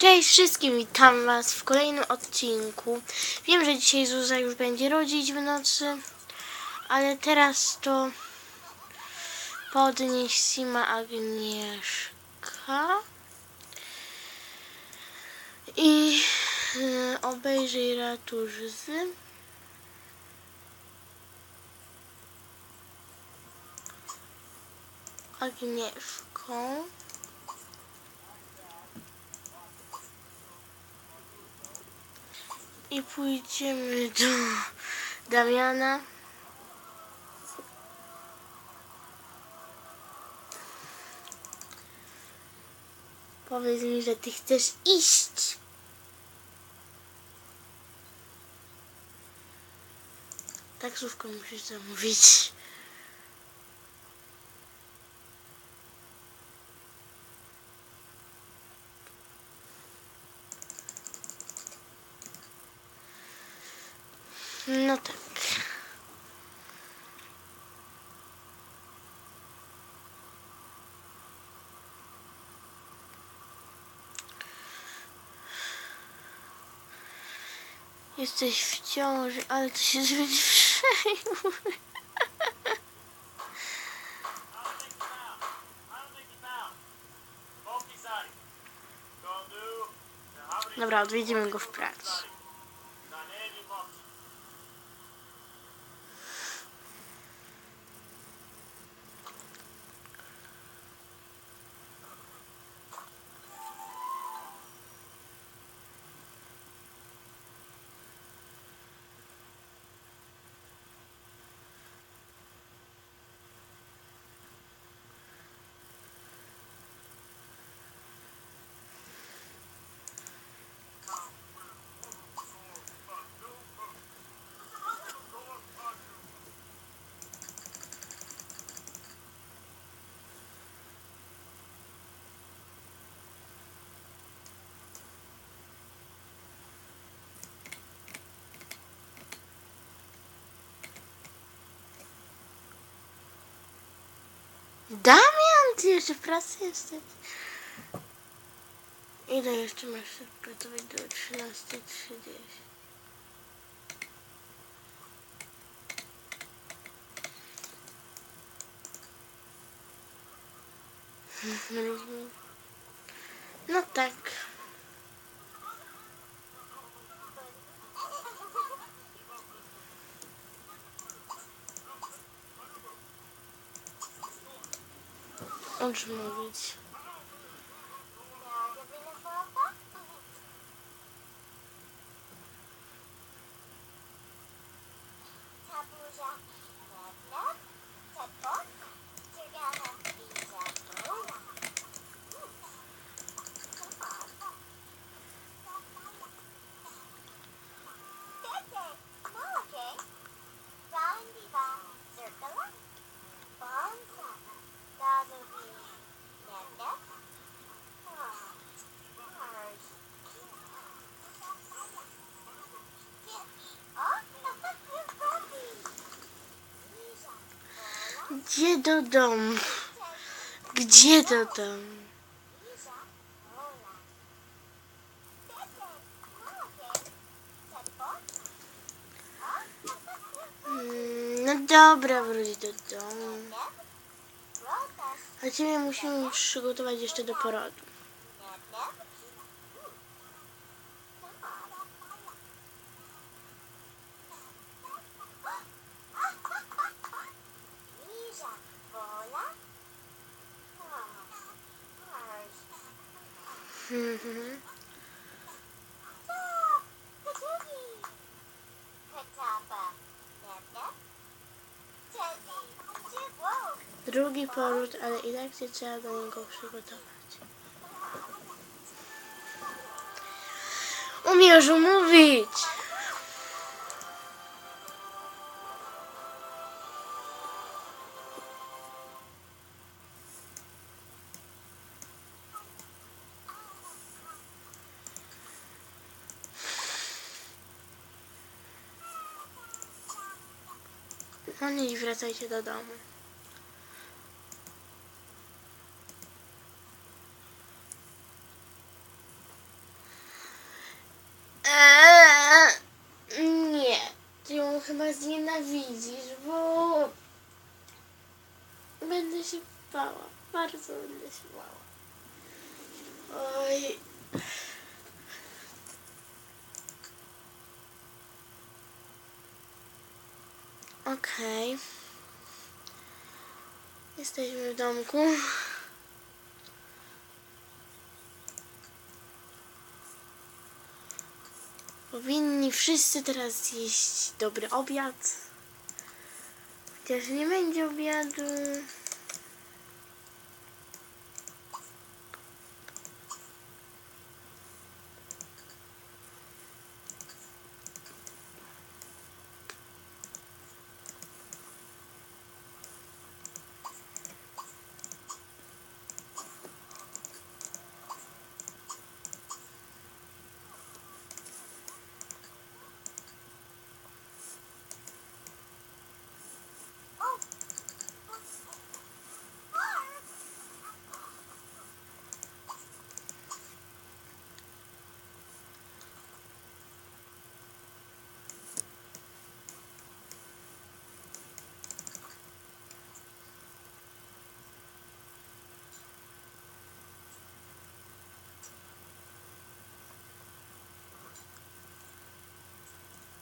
Cześć wszystkim, witam was w kolejnym odcinku. Wiem, że dzisiaj Zuza już będzie rodzić w nocy, ale teraz to podnieś Sima Agnieszka i y, obejrzyj ratusz z Agnieszką. I pójdziemy do Damiana. Powiedz mi, że ty chcesz iść. Taksówkę musisz zamówić. No tak. Jesteś w ciąży, ale to się przejmuj. Dobra, odwiedzimy go w pracy. Ty jeszcze w pracy jesteś. Ile jeszcze masz się gotować do 13.30? Rozumiem. No tak. O czym mówić? Gdzie do domu? Gdzie do domu? Mm, No dobra, wróć do domu. A ciebie musimy przygotować jeszcze do porodu. Mhm. Drugi poród, ale i tak się trzeba do niego przygotować. Umiesz mówić! No nie, wracajcie do domu. Eee, nie, ty chyba znienawidzisz, bo będę się bała, bardzo będę się bała. Oj. Okej. Jesteśmy w domku. Powinni wszyscy teraz zjeść dobry obiad. Chociaż nie będzie obiadu.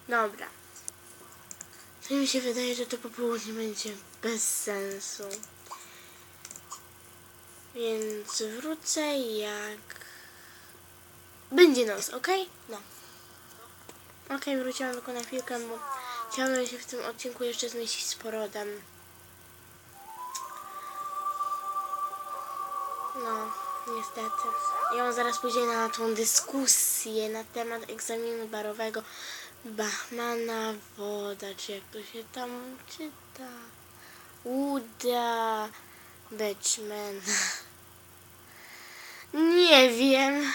Dobra. To mi się wydaje, że to popołudnie będzie bez sensu. Więc wrócę jak będzie noc, ok? No. Ok, wróciłam tylko na chwilkę, bo chciałabym się w tym odcinku jeszcze zmieścić z porodem. No, niestety. I on zaraz pójdzie na tą dyskusję na temat egzaminu barowego Bachmana Woda, czy jak to się tam czyta. Uda Beczman. Nie wiem.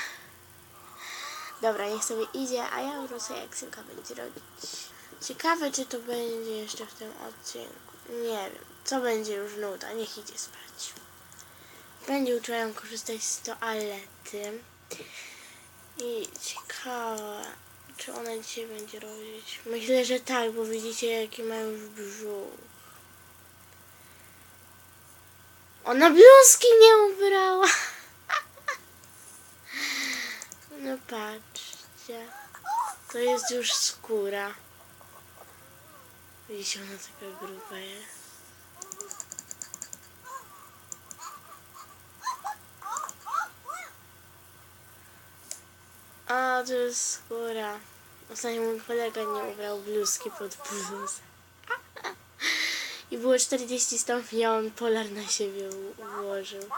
Dobra, niech sobie idzie, a ja wrócę jak Sylka będzie robić. Ciekawe, czy to będzie jeszcze w tym odcinku. Nie wiem. Co będzie już nuda, niech idzie spać. Będzie uczyła ją korzystać z toalety. I ciekawe, czy ona dzisiaj będzie robić. Myślę, że tak, bo widzicie, jaki ma już brzuch. Ona bluzki nie ubrała. No patrzcie. To jest już skóra. Widzicie, ona taka gruba jest. Jest skóra. Ostatnio mój kolega nie ubrał bluzki pod bluzę. I było 40 stopni, a on polar na siebie ułożył.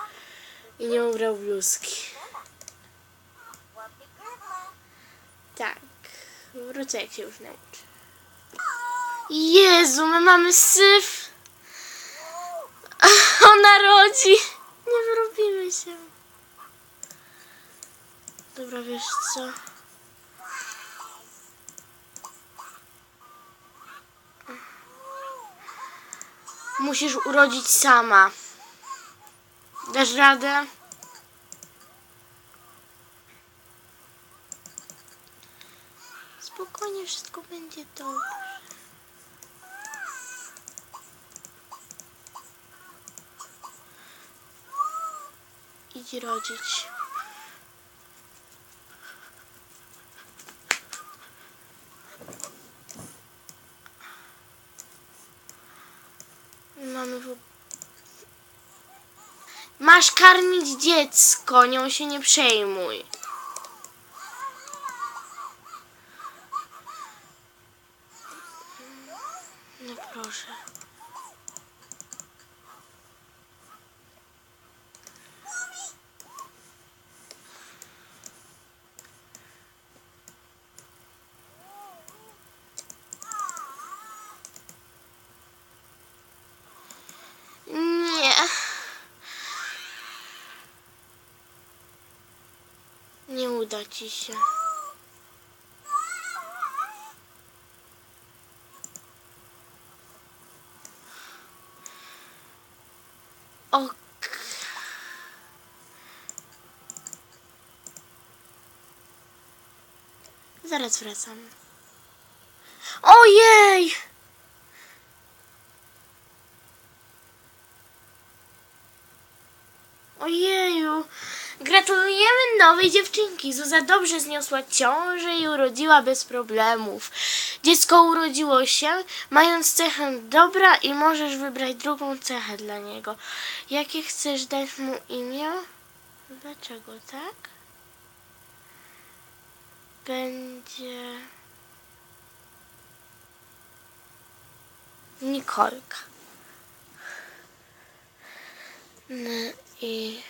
I nie ubrał bluzki. Tak. Wrócę jak się już nauczy. Jezu, my mamy syf! Ona rodzi! Nie wyrobimy się. Dobra, wiesz co? Musisz urodzić sama. Dasz radę? Spokojnie, wszystko będzie dobrze. Idź rodzić. Mamy w... Masz karmić dziecko, nią się nie przejmuj. No proszę. uda ci się. Ok. Zaraz wracam. Ojej! Ojeju! Gratulujemy nowej dziewczynki. Zuza dobrze zniosła ciążę i urodziła bez problemów. Dziecko urodziło się, mając cechę dobra i możesz wybrać drugą cechę dla niego. Jakie chcesz dać mu imię? Dlaczego tak? Będzie... Nikolka. N i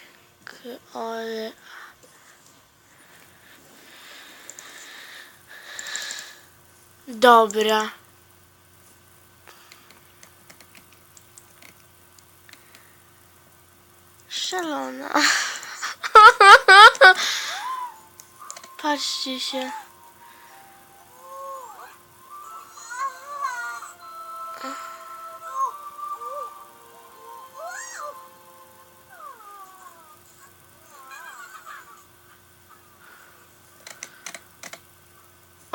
k o l Dobra. Szalona. Patrzcie się.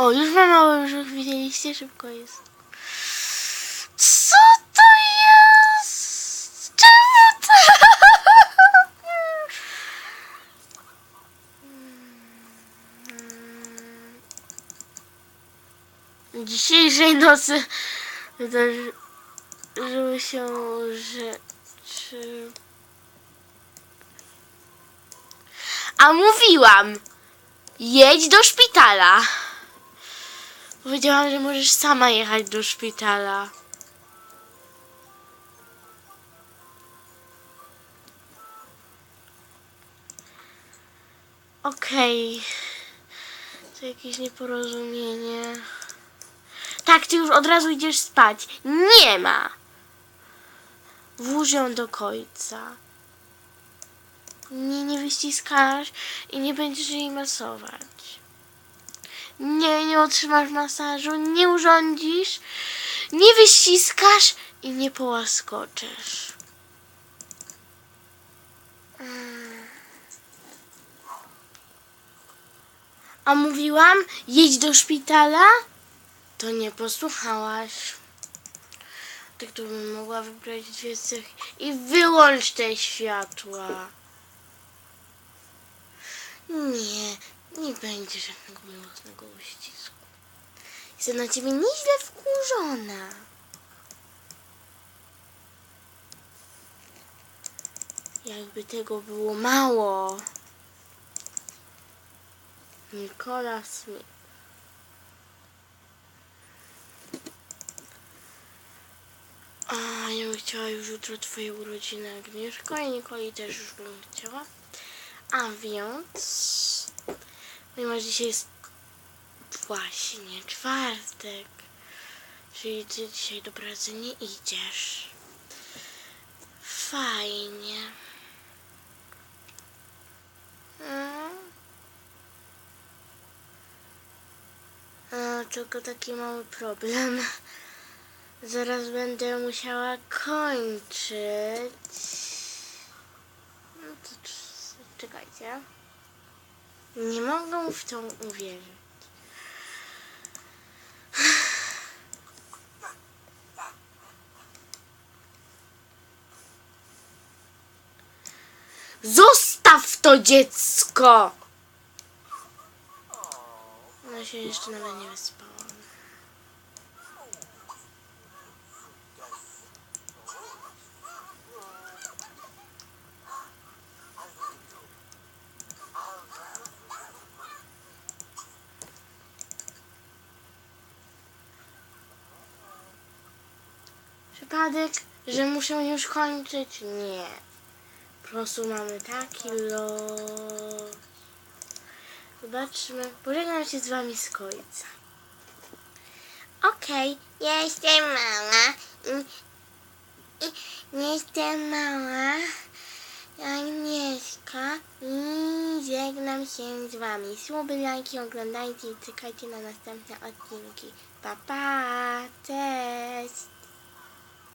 O, już ma mały brzuch, widzieliście? Szybko jest. Co to jest? Czemu to? Dzisiejszej nocy wydarzyły się rzeczy... A mówiłam! Jedź do szpitala! Powiedziałam, że możesz sama jechać do szpitala. Okej. To jakieś nieporozumienie. Tak, ty już od razu idziesz spać. Nie ma! Włóż ją do końca. Nie, nie wyściskasz i nie będziesz jej masować. Nie, nie otrzymasz masażu, nie urządzisz, nie wyściskasz i nie połaskoczesz. Mm. A mówiłam, jedź do szpitala? To nie posłuchałaś. Tak to bym mogła wybrać dwie cechy i wyłącz te światła. Nie, nie będzie żadnego miłosnego uścisku. Jestem na ciebie nieźle wkurzona. Jakby tego było mało. Nikola Smith. A, ja bym chciała już jutro twoje urodziny, Agnieszko, i Nikoli też już bym chciała. A więc... Ponieważ dzisiaj jest właśnie czwartek. Czyli ty dzisiaj do pracy nie idziesz. Fajnie. Mm. A, tylko taki mały problem. Zaraz będę musiała kończyć. No to cz- czekajcie. Nie mogę w to uwierzyć. Zostaw to dziecko! No się jeszcze nawet nie wyspałam. Przypadek, że muszę już kończyć? Nie. Po prostu mamy taki los. Zobaczmy. Pożegnam się z wami z końca. Okej, jestem mała. I, jestem mała. Agnieszka i żegnam się z wami. Słoby lajki oglądajcie i czekajcie na następne odcinki. Pa pa, cześć!